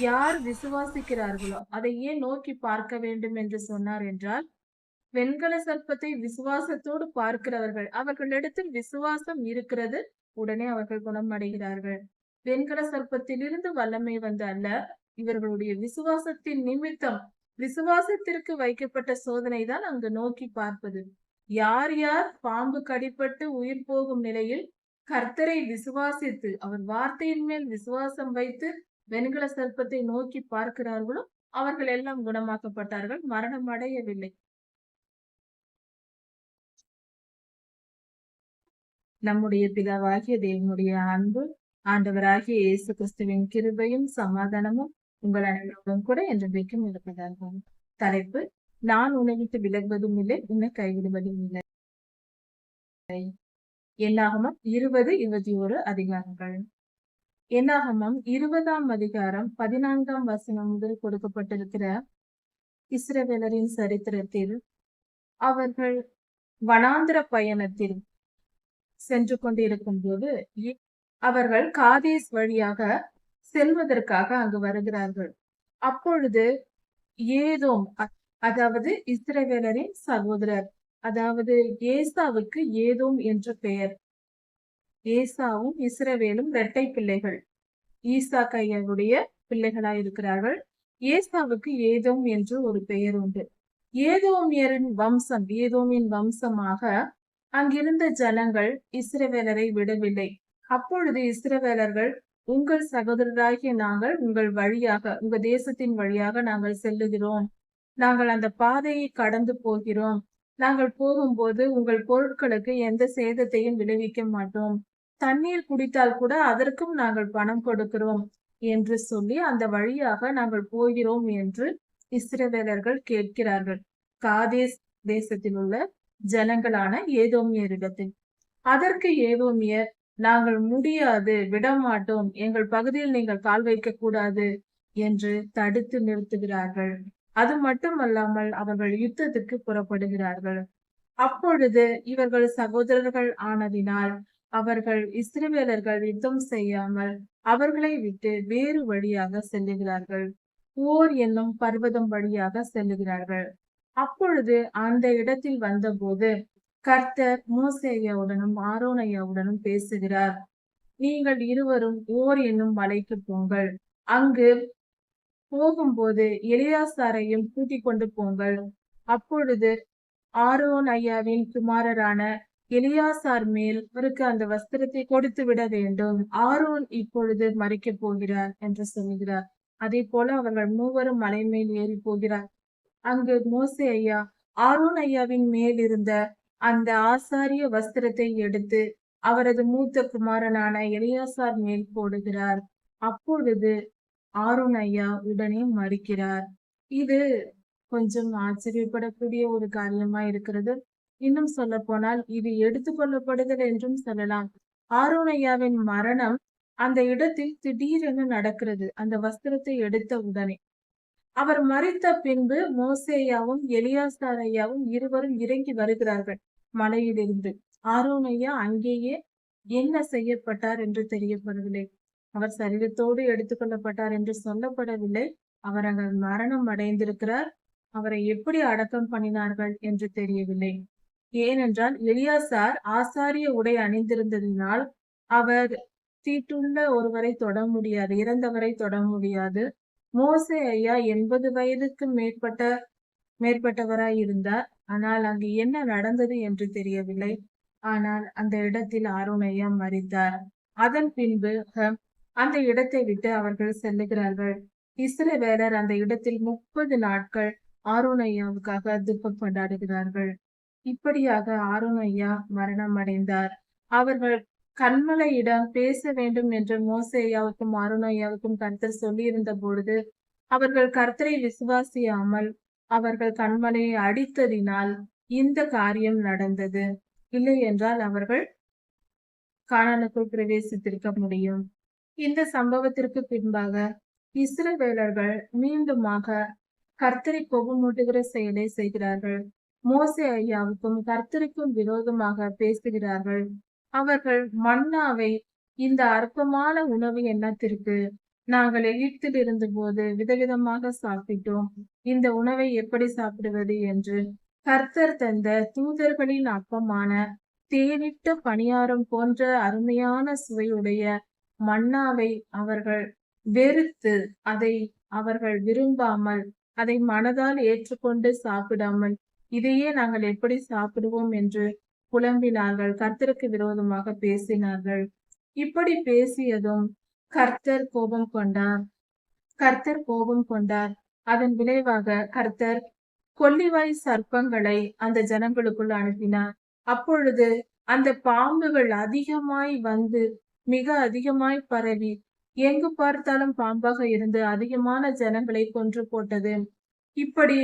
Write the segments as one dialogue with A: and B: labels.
A: யார் விசுவாசிக்கிறார்களோ அதை ஏன் நோக்கி பார்க்க வேண்டும் என்று சொன்னார் என்றால் வெண்கல சர்ப்பத்தை விசுவாசத்தோடு பார்க்கிறவர்கள் அவர்களிடத்தில் விசுவாசம் இருக்கிறது உடனே அவர்கள் குணமடைகிறார்கள். வெண்கல சர்ப்பத்திலிருந்து வல்லமை வந்த அல்ல இவர்களுடைய விசுவாசத்தின் நிமித்தம் விசுவாசத்திற்கு வைக்கப்பட்ட சோதனை தான் அங்கு நோக்கி பார்ப்பது. யார் யார் பாம்பு கடிப்பட்டு உயிர் போகும் நிலையில் கர்த்தரை விசுவாசித்து அவர் வார்த்தையின் மேல் விசுவாசம் வைத்து வெண்கல சர்ப்பத்தை நோக்கி பார்க்கிறார்களோ அவர்கள் எல்லாம் குணமாக்கப்பட்டார்கள் மரணம் அடையவில்லை. நம்முடைய பிதாவாகிய தேவனுடைய அன்பு ஆண்டவராகிய இயேசு கிறிஸ்துவின் கிருபையும் சமாதானமும் உங்கள் அனைவரும் கூட என்றைக்கும் இருப்பதாகும் தலைப்பு நான் உணவிட்டு விலகுவதும் இல்லை உன்னை கைவிடுவதும் இல்லை. என்னாகமம் இருபது இருபத்தி ஒரு அதிகாரங்கள். என்னாகமம் இருபதாம் அதிகாரம் பதினான்காம் வசனம் முதல் கொடுக்கப்பட்டிருக்கிற இஸ்ரவேலரின் சரித்திரத்தில் அவர்கள் வனாந்திர பயணத்தில் சென்று கொண்டிருக்கும் போது அவர்கள் காதேஸ் வழியாக செல்வதற்காக அங்கு வருகிறார்கள். அப்பொழுது ஏதோ அதாவது இஸ்ரவேலரின் சகோதரர் அதாவது ஏசாவுக்கு ஏதோம் என்ற பெயர். ஏசாவும் இஸ்ரவேலும் இரட்டை பிள்ளைகள். ஈசா கையருடைய பிள்ளைகளாய் இருக்கிறார்கள் ஏசாவுக்கு ஏதோம் என்று ஒரு பெயர் உண்டு ஏதோமியரின் வம்சம் ஏதோமின் வம்சமாக அங்கிருந்த ஜனங்கள் இஸ்ரவேலரை விடவில்லை. அப்பொழுது இஸ்ரவேலர்கள் உங்கள் சகோதரராகிய நாங்கள் உங்கள் வழியாக உங்க தேசத்தின் வழியாக நாங்கள் செல்லுகிறோம். நாங்கள் அந்த பாதையை கடந்து போகிறோம். நாங்கள் போகும்போது உங்கள் பொருட்களுக்கு எந்த சேதத்தையும் விளைவிக்க மாட்டோம். தண்ணீர் குடித்தால் கூட அதற்கும் நாங்கள் பணம் கொடுக்கிறோம் என்று சொல்லி அந்த வழியாக நாங்கள் போகிறோம் என்று இஸ்ரவேலர்கள் கேட்கிறார்கள். காதேஸ் தேசத்தில் உள்ள ஜனங்களான ஏதோமியரிடத்தில். அதற்கு ஏதோமியர் நாங்கள் முடியாது விடமாட்டோம் எங்கள் பகுதியில் நீங்கள் கால் வைக்க கூடாது என்று தடுத்து நிறுத்துகிறார்கள். அது மட்டுமல்லாமல் அவர்கள் யுத்தத்துக்கு புறப்படுகிறார்கள். அப்பொழுது இவர்கள் சகோதரர்கள் ஆனதினால் அவர்கள் இஸ்ரவேலர்கள் யுத்தம் செய்யாமல் அவர்களை விட்டு வேறு வழியாக செல்லுகிறார்கள். ஓர் என்னும் பர்வதம் வழியாக செல்லுகிறார்கள். அப்பொழுது அந்த இடத்தில் வந்தபோது கர்த்தர் மோசேயாவுடனும் ஆரோனையாவுடனும் பேசுகிறார். நீங்கள் இருவரும் ஓர் என்னும் மலைக்கு போங்கள். அங்கு போகும்போது எலியாசாரையும் கூட்டிக் கொண்டு போங்கள். அப்பொழுது ஆரோன் ஐயாவின் குமாரரான எலியாசார் மேல் அவருக்கு அந்த வஸ்திரத்தை கொடுத்து விட வேண்டும். ஆரோன் இப்பொழுது மறிக்க போகிறார் என்று சொல்கிறார். அதே போல அவர்கள் மூவரும் மலை மேல் ஏறி போகிறார். அங்கு மோசே ஐயா ஆரோன் ஐயாவின் மேல் இருந்த அந்த ஆசாரிய வஸ்திரத்தை எடுத்து அவரது மூத்த குமாரனான எலியாசார் மேல் போடுகிறார். அப்பொழுது ஆரோன் ஐயா உடனே மறிக்கிறார். இது கொஞ்சம் ஆச்சரியப்படக்கூடிய ஒரு காரியமா இருக்கிறது. இன்னும் சொல்ல போனால் இது எடுத்துக்கொள்ளப்படுதல் என்றும் சொல்லலாம். ஆரோனையாவின் மரணம் அந்த இடத்தில் திடீரென நடக்கிறது. அந்த வஸ்திரத்தை எடுத்த உடனே. அவர் மறித்த பின்பு மோசேயாவும் எலியாசார் ஐயாவும் இருவரும் இறங்கி வருகிறார்கள் மலையிலிருந்து. ஆரோனையா அங்கேயே என்ன செய்யப்பட்டார் என்று தெரியப்படவில்லை. அவர் சரீரத்தோடு எடுத்துக்கொள்ளப்பட்டார் என்று சொல்லப்படவில்லை. அவர் அங்கு மரணம் அடைந்திருக்கிறார். அவரை எப்படி அடக்கம் பண்ணினார்கள் என்று தெரியவில்லை. ஏனென்றால் எலியாசார் ஆசாரிய உடை அணிந்திருந்ததினால் அவர் தீட்டுள்ள ஒருவரை தொட முடியாது இறந்தவரை தொட முடியாது. மோசே ஐயா எண்பது வயதுக்கு மேற்பட்ட மேற்பட்டவராய் இருந்தார். ஆனால் அங்கு என்ன நடந்தது என்று தெரியவில்லை. ஆனால் அந்த இடத்தில் ஆரோன் ஐயா மறித்தார் அதன் பின்பு அந்த இடத்தை விட்டு அவர்கள் செல்லுகிறார்கள். இஸ்ரவேலர் அந்த இடத்தில் முப்பது நாட்கள் ஆரோன் ஐயாவுக்காக துக்கம் கொண்டாடுகிறார்கள். இப்படியாக ஆரோன் மரணம் அடைந்தார். அவர்கள் கண்மலையிடம் பேச வேண்டும் என்று மோசையாவுக்கும் ஆரோன் ஐயாவுக்கும் கர்த்தர் சொல்லியிருந்த பொழுது அவர்கள் கர்த்தரை விசுவாசியாமல் அவர்கள் கண்மலையை அடித்ததினால் இந்த காரியம் நடந்தது. இல்லை என்றால் அவர்கள் காணனுக்குள் பிரவேசித்திருக்க முடியும். இந்த சம்பவத்திற்கு பின்பாக இஸ்ரவேலர்கள் மீண்டுமாக கர்த்தரை கோபமூட்டுகிற செயலை செய்கிறார்கள். மோசே ஐயாவுக்கும் கர்த்தருக்கும் விரோதமாக பேசுகிறார்கள். அவர்கள் மன்னாவை இந்த அற்பமான உணவு எண்ணத்திற்கு நாங்கள் எகிப்தில் இருந்தபோது விதவிதமாக சாப்பிட்டோம். இந்த உணவை எப்படி சாப்பிடுவது? என்று கர்த்தர் தந்த தூதர்களின் அப்பமான தேனிட்ட பணியாரம் போன்ற அருமையான சுவையுடைய மன்னாவை அவர்கள் வெறுத்து அதை அவர்கள் விரும்பாமல் அதை மனதால் ஏற்றுக்கொண்டு சாப்பிடாமல் இதையே நாங்கள் எப்படி சாப்பிடுவோம் என்று புலம்பினார்கள். கர்த்தருக்கு விரோதமாக பேசினார்கள். இப்படி பேசியதும் கர்த்தர் கோபம் கொண்டார். கர்த்தர் கோபம் கொண்டார். அதன் விளைவாக கர்த்தர் கொல்லிவாய் சர்ப்பங்களை அந்த ஜனங்களுக்குள் அனுப்பினார். அப்பொழுது அந்த பாம்புகள் அதிகமாய் வந்து மிக அதிகமாய் பரவி எங்கு பார்த்தாலும் பாம்பாக இருந்து அதிகமான ஜனங்களை கொன்று போட்டது. இப்படி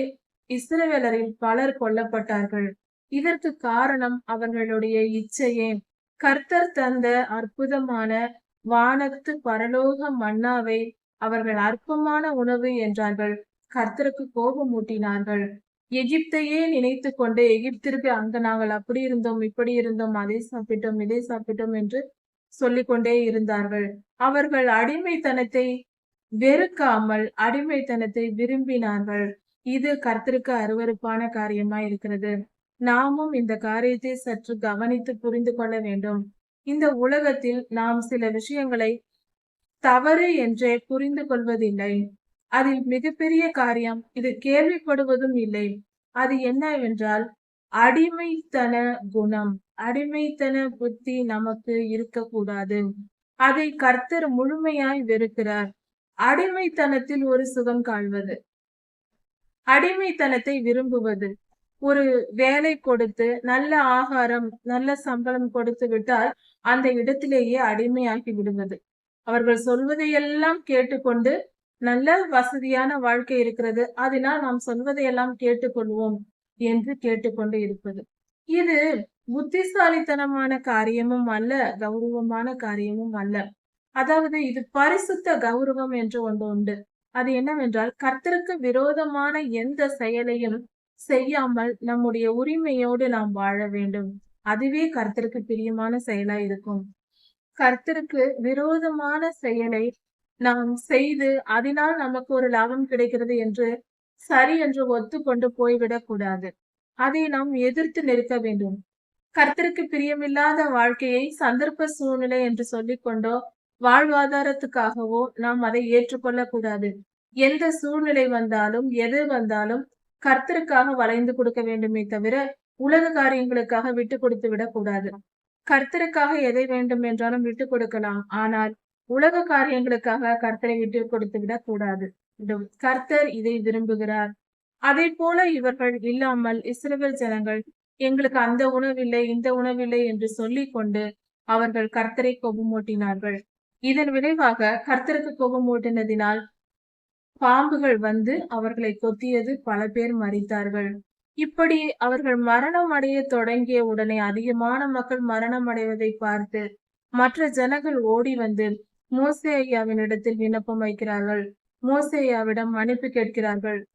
A: இஸ்ரவேலரில் பலர் கொல்லப்பட்டார்கள். இதற்கு காரணம் அவர்களுடைய இச்சையே. கர்த்தர் தந்த அற்புதமான வானத்து பரலோக மன்னாவை அவர்கள் அற்பமான உணவு என்றார்கள். கர்த்தருக்கு கோபம் ஊட்டினார்கள் எகிப்தையே நினைத்து கொண்டு எகிப்திற்கு அங்க நாங்கள் அப்படி இருந்தோம் இப்படி இருந்தோம் அதை சாப்பிட்டோம் இதை சாப்பிட்டோம் என்று சொல்லிக்கொண்டே இருந்தார்கள். அவர்கள் அடிமைத்தனத்தை வெறுக்காமல் அடிமைத்தனத்தை விரும்பினார்கள். இது கர்த்தருக்கு அருவருப்பான காரியமாய் இருக்கிறது. நாமும் இந்த காரியத்தை சற்று கவனித்து புரிந்து கொள்ள வேண்டும். இந்த உலகத்தில் நாம் சில விஷயங்களை தவறு என்றே புரிந்து கொள்வதில்லை. அதில் மிகப்பெரிய காரியம் இது கேள்விப்படுவதும் இல்லை. அது என்னவென்றால் அடிமைத்தன குணம் அடிமைத்தன புத்தி நமக்கு இருக்கக்கூடாது. அதை கர்த்தர் முழுமையாய் வெறுக்கிறார். அடிமைத்தனத்தில் ஒரு சுகம் காண்பது. அடிமைத்தனத்தை விரும்புவது. ஒரு வேலை கொடுத்து நல்ல ஆகாரம் நல்ல சம்பளம் கொடுத்து விட்டால் அந்த இடத்திலேயே அடிமையாகி விடுவது. அவர்கள் சொல்வதையெல்லாம் கேட்டுக்கொண்டு நல்ல வசதியான வாழ்க்கை இருக்கிறது. அதனால் நாம் சொல்வதையெல்லாம் கேட்டுக்கொள்வோம் என்று கேட்டுக்கொண்டு இருப்பது. இது புத்திசாலித்தனமான காரியமும் அல்ல கௌரவமான காரியமும் அல்ல. அதாவது இது பரிசுத்த கௌரவம் என்று ஒன்று உண்டு. அது என்னவென்றால் கர்த்தருக்கு விரோதமான எந்த செயலையும் செய்யாமல் நம்முடைய உரிமையோடு நாம் வாழ வேண்டும். அதுவே கர்த்தருக்கு பிரியமான செயலா இருக்கும். கர்த்தருக்கு விரோதமான செயலை நாம் செய்து அதனால் நமக்கு ஒரு லாபம் கிடைக்கிறது என்று சரி என்று ஒத்துக்கொண்டு போய்விடக் கூடாது. அதை நாம் எதிர்த்து நிற்க வேண்டும். கர்த்தருக்கு பிரியமில்லாத வாழ்க்கையை சந்தர்ப்ப சூழ்நிலை என்று சொல்லிக்கொண்டோ வாழ்வாதாரத்துக்காகவோ நாம் அதை ஏற்றுக்கொள்ளக்கூடாது. எந்த சூழ்நிலை வந்தாலும் எது வந்தாலும் கர்த்தருக்காக வளைந்து கொடுக்க வேண்டுமே தவிர உலக காரியங்களுக்காக விட்டு கொடுத்து விடக்கூடாது கர்த்தருக்காக எதை வேண்டும் என்றாலும் விட்டு கொடுக்கலாம். ஆனால் உலக காரியங்களுக்காக கர்த்தரை விட்டு கொடுத்து விடக்கூடாது கர்த்தர் இதை விரும்புகிறார். அதே போல இவர்கள் இல்லாமல் இஸ்ரவேல் ஜனங்கள் எங்களுக்கு அந்த உணவில்லை இந்த உணவில்லை என்று சொல்லிக் கொண்டு அவர்கள் கர்த்தரை கொபுமூட்டினார்கள். இதன் விளைவாக கர்த்தருக்கு கோபம் கோபமூட்டினதினால் பாம்புகள் வந்து அவர்களை கொத்தியது பல பேர் மறித்தார்கள் இப்படி அவர்கள் மரணம் அடைய தொடங்கிய உடனே அதிகமான மக்கள் மரணம் அடைவதை பார்த்து மற்ற ஜனங்கள் ஓடி வந்து மோசே ஐயாவின் இடத்தில் விண்ணப்பம் வைக்கிறார்கள். மோசே ஐயாவிடம் மன்னிப்பு கேட்கிறார்கள்.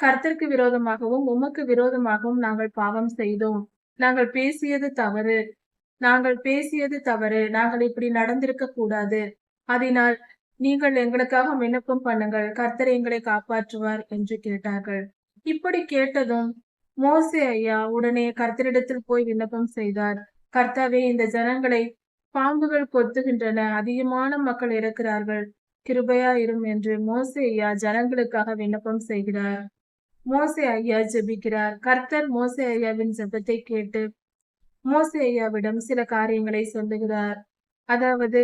A: கர்த்தருக்கு விரோதமாகவும் உமக்கு விரோதமாகவும் நாங்கள் பாவம் செய்தோம். நாங்கள் பேசியது தவறு. நாங்கள் பேசியது தவறு. நாங்கள் இப்படி நடந்திருக்க கூடாது அதனால் நீங்கள் எங்களுக்காக விண்ணப்பம் பண்ணுங்கள். கர்த்தர் எங்களை காப்பாற்றுவார் என்று கேட்டார்கள். இப்படி கேட்டதும் மோசே ஐயா உடனே கர்த்தரிடத்தில் போய் விண்ணப்பம் செய்தார். கர்த்தாவே இந்த ஜனங்களை பாம்புகள் கொத்துகின்றன அதிகமான மக்கள் இறக்கிறார்கள். கிருபையா இரும் என்று மோசே ஐயா ஜனங்களுக்காக விண்ணப்பம் செய்கிறார். மோசே ஐயா ஜெபிக்கிறார். கர்த்தர் மோசே ஐயாவின் ஜெபத்தை கேட்டு மோசே ஐயாவிடம் சில காரியங்களை சொல்லுகிறார். அதாவது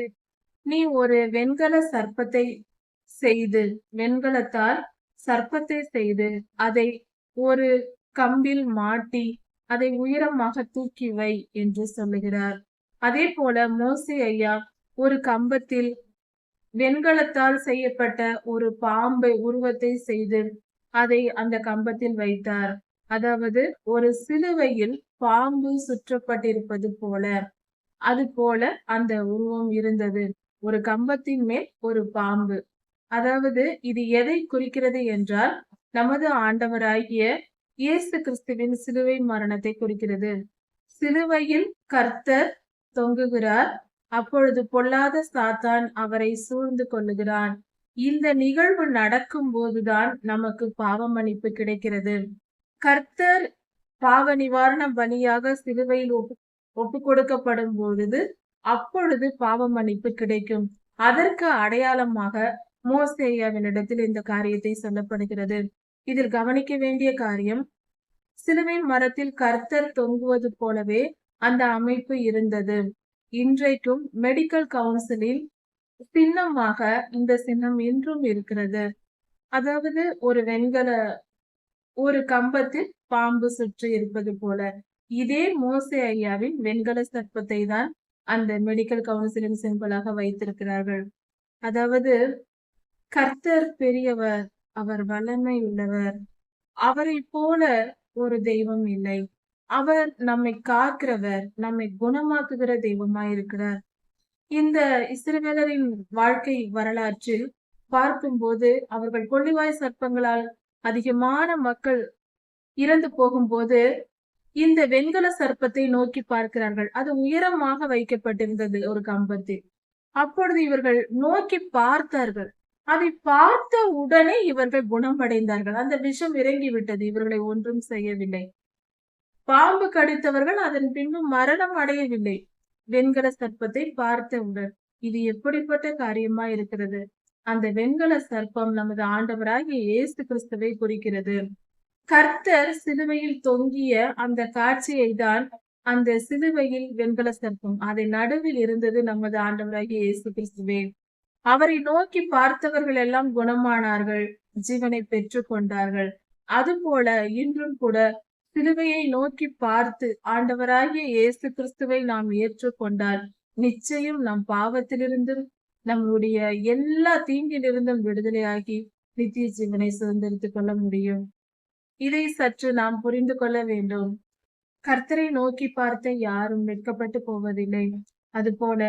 A: நீ ஒரு வெண்கல சர்ப்பத்தை செய்து வெண்கலத்தால் சர்ப்பத்தை செய்து அதை ஒரு கம்பில் மாட்டி அதை உயரமாக தூக்கி வை என்று சொல்லுகிறார். அதே போல மோசி ஐயா ஒரு கம்பத்தில் வெண்கலத்தால் செய்யப்பட்ட ஒரு பாம்பை உருவத்தை செய்து அதை அந்த கம்பத்தில் வைத்தார். அதாவது ஒரு சிலுவையில் பாம்பு சுற்றப்பட்டிருப்பது போல அது போல அந்த உருவம் இருந்தது. ஒரு கம்பத்தின் மேல் ஒரு பாம்பு. அதாவது இது எதை குறிக்கிறது என்றால் நமது ஆண்டவராகிய இயேசு கிறிஸ்துவின் சிலுவை மரணத்தை குறிக்கிறது. சிலுவையில் கர்த்தர் தொங்குகிறார். அப்பொழுது பொல்லாத சாத்தான் அவரை சூழ்ந்து கொள்ளுகிறான். இந்த நிகழ்வு நடக்கும் போதுதான் நமக்கு பாவ மன்னிப்பு கிடைக்கிறது. கர்த்தர் பாவ நிவாரண பலியாக சிலுவையில் ஒப்பு ஒப்பு கொடுக்கப்படும் பொழுது அப்பொழுது பாவ மன்னிப்பு கிடைக்கும். அதற்கு அடையாளமாக மோசேயாவினிடத்தில் இந்த காரியத்தை சொல்லப்படுகிறது. இதில் கவனிக்க வேண்டிய காரியம் சிலுவை மரத்தில் கர்த்தர் தொங்குவது போலவே அந்த அமைப்பு இருந்தது. இன்றைக்கும் மெடிக்கல் கவுன்சிலில் சின்னமாக இந்த சின்னம் இன்றும் இருக்கிறது. அதாவது ஒரு வெண்கல ஒரு கம்பத்தில் பாம்பு சுற்றி இருப்பது போல. இதே மோசே ஐயாவின் வெண்கல சர்ப்பத்தை தான் அந்த மெடிக்கல் கவுன்சிலின் சிம்பிளாக வைத்திருக்கிறார்கள். அதாவது கர்த்தர் பெரியவர் அவர் வல்லமை உள்ளவர். அவரை போல ஒரு தெய்வம் இல்லை. அவர் நம்மை காக்கிறவர் நம்மை குணமாக்குகிற தெய்வமாய் இருக்கிறார் இந்த இஸ்ரவேலரின் வாழ்க்கை வரலாற்றில் பார்க்கும்போது அவர்கள் கொள்ளிவாய் சர்ப்பங்களால் அதிகமான மக்கள் இறந்து போகும்போது இந்த வெண்கல சர்ப்பத்தை நோக்கி பார்க்கிறார்கள். அது உயரமாக வைக்கப்பட்டிருந்தது ஒரு கம்பத்தில். அப்பொழுது இவர்கள் நோக்கி பார்த்தார்கள். அதை பார்த்த உடனே இவர்கள் குணமடைந்தார்கள். அந்த விஷம் இறங்கி விட்டது இவர்களை ஒன்றும் செய்யவில்லை. பாம்பு கடித்தவர்கள் அதன் பின்பு மரணம் அடையவில்லை. வெண்கல சர்ப்பத்தை பார்த்தவுடன் இது எப்படிப்பட்ட காரியமா இருக்கிறது? அந்த வெண்கல சர்ப்பம் நமது ஆண்டவராகிய இயேசு கிறிஸ்துவை குறிக்கிறது. கர்த்தர் சிலுவையில் தொங்கிய அந்த காட்சியை தான் அந்த சிலுவையில் வெண்கல சர்ப்பம். அதை நடுவில் இருந்தது நமது ஆண்டவராகிய இயேசு கிறிஸ்துவே. அவரை நோக்கி பார்த்தவர்கள் எல்லாம் குணமானார்கள் ஜீவனை பெற்று கொண்டார்கள். அதுபோல இன்றும் கூட சிலுவையை நோக்கி பார்த்து ஆண்டவராகிய இயேசு கிறிஸ்துவை நாம் ஏற்றுக்கொண்டால் நிச்சயம் நம் பாவத்திலிருந்தும் நம்முடைய எல்லா தீங்கிலிருந்தும் விடுதலையாகி நித்திய ஜீவனை சுதந்திரித்துக் கொள்ள முடியும். இதை சற்று நாம் புரிந்து கொள்ள வேண்டும். கர்த்தரை நோக்கி பார்த்த யாரும் வெட்கப்பட்டு போவதில்லை. அதுபோல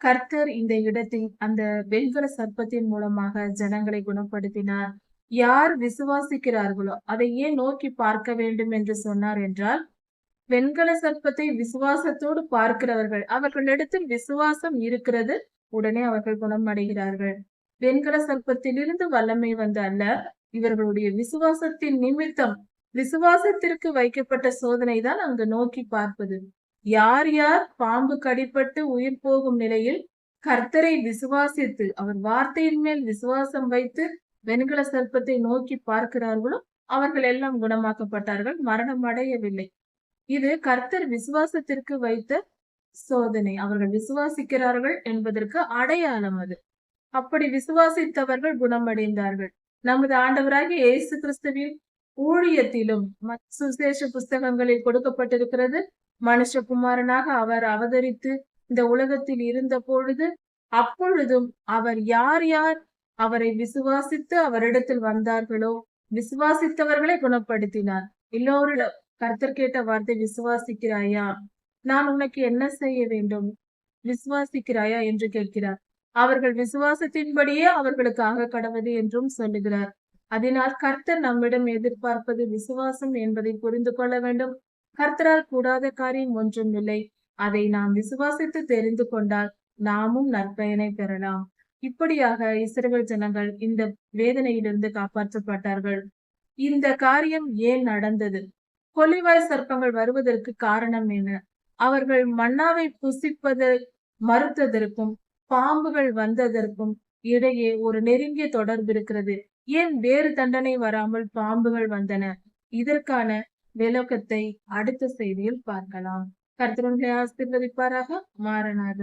A: கர்த்தர் இந்த இடத்தில் அந்த வெண்கல சர்ப்பத்தின் மூலமாக ஜனங்களை குணப்படுத்தினார். யார் விசுவாசிக்கிறார்களோ அதை ஏன் நோக்கி பார்க்க வேண்டும் என்று சொன்னார் என்றால் வெண்கல சர்ப்பத்தை விசுவாசத்தோடு பார்க்கிறவர்கள் அவர்களிடத்தில் விசுவாசம் இருக்கிறது உடனே அவர்கள் குணமடைகிறார்கள். வெண்கல சர்ப்பத்திலிருந்து வல்லமை வந்து அல்ல இவர்களுடைய விசுவாசத்தின் நிமித்தம் விசுவாசத்திற்கு வைக்கப்பட்ட சோதனை தான் அங்கு நோக்கி பார்ப்பது. யார் யார் பாம்பு கடிப்பட்டு உயிர் போகும் நிலையில் கர்த்தரை விசுவாசித்து அவர் வார்த்தையின் மேல் விசுவாசம் வைத்து வெண்கல சர்ப்பத்தை நோக்கி பார்க்கிறார்களோ அவர்கள் எல்லாம் குணமாக்கப்பட்டார்கள் மரணம் அடையவில்லை. இது கர்த்தர் விசுவாசத்திற்கு வைத்த சோதனை. அவர்கள் விசுவாசிக்கிறார்கள் என்பதற்கு அடையாளம் அது. அப்படி விசுவாசித்தவர்கள் குணமடைந்தார்கள். நமது ஆண்டவராகிய இயேசு கிறிஸ்துவின் ஊழியத்திலும் சுசேஷ புஸ்தகங்களில் கொடுக்கப்பட்டிருக்கிறது. மனுஷகுமாரனாக அவர் அவதரித்து இந்த உலகத்தில் இருந்த பொழுது அப்பொழுதும் அவர் யார் யார் அவரை விசுவாசித்து அவரிடத்தில் வந்தார்களோ விசுவாசித்தவர்களை குணப்படுத்தினார். எல்லோரிடம் கர்த்தர் கேட்ட வார்த்தை விசுவாசிக்கிறாயா? நான் உனக்கு என்ன செய்ய வேண்டும்? விசுவாசிக்கிறாயா? என்று கேட்கிறார். அவர்கள் விசுவாசத்தின்படியே அவர்களுக்காக கடவுது என்றும் சொல்லுகிறார். அதனால் கர்த்தர் நம்மிடம் எதிர்பார்ப்பது விசுவாசம் என்பதை புரிந்து கொள்ள வேண்டும். கர்த்தரால் கூடாத காரியம் ஒன்றும் இல்லை. அதை நாம் விசுவாசித்து தெரிந்து கொண்டால் நாமும் நற்பயனை பெறலாம். இப்படியாக இஸ்ரேல் ஜனங்கள் இந்த வேதனையிலிருந்து காப்பாற்றப்பட்டார்கள். இந்த காரியம் ஏன் நடந்தது? கொலிவாய் சர்ப்பங்கள் வருவதற்கு காரணம் என்ன? அவர்கள் மன்னாவை புசிப்பதை மறுத்ததற்கும் பாம்புகள் வந்ததற்கும் இடையே ஒரு நெருங்கிய தொடர்பு இருக்கிறது. ஏன் வேறு தண்டனை வராமல் பாம்புகள் வந்தன? இதற்கான விளக்கத்தை அடுத்த செய்தியில் பார்க்கலாம். கருத்துருங்களை ஆசிர்வதிப்பாராக மாறனாக.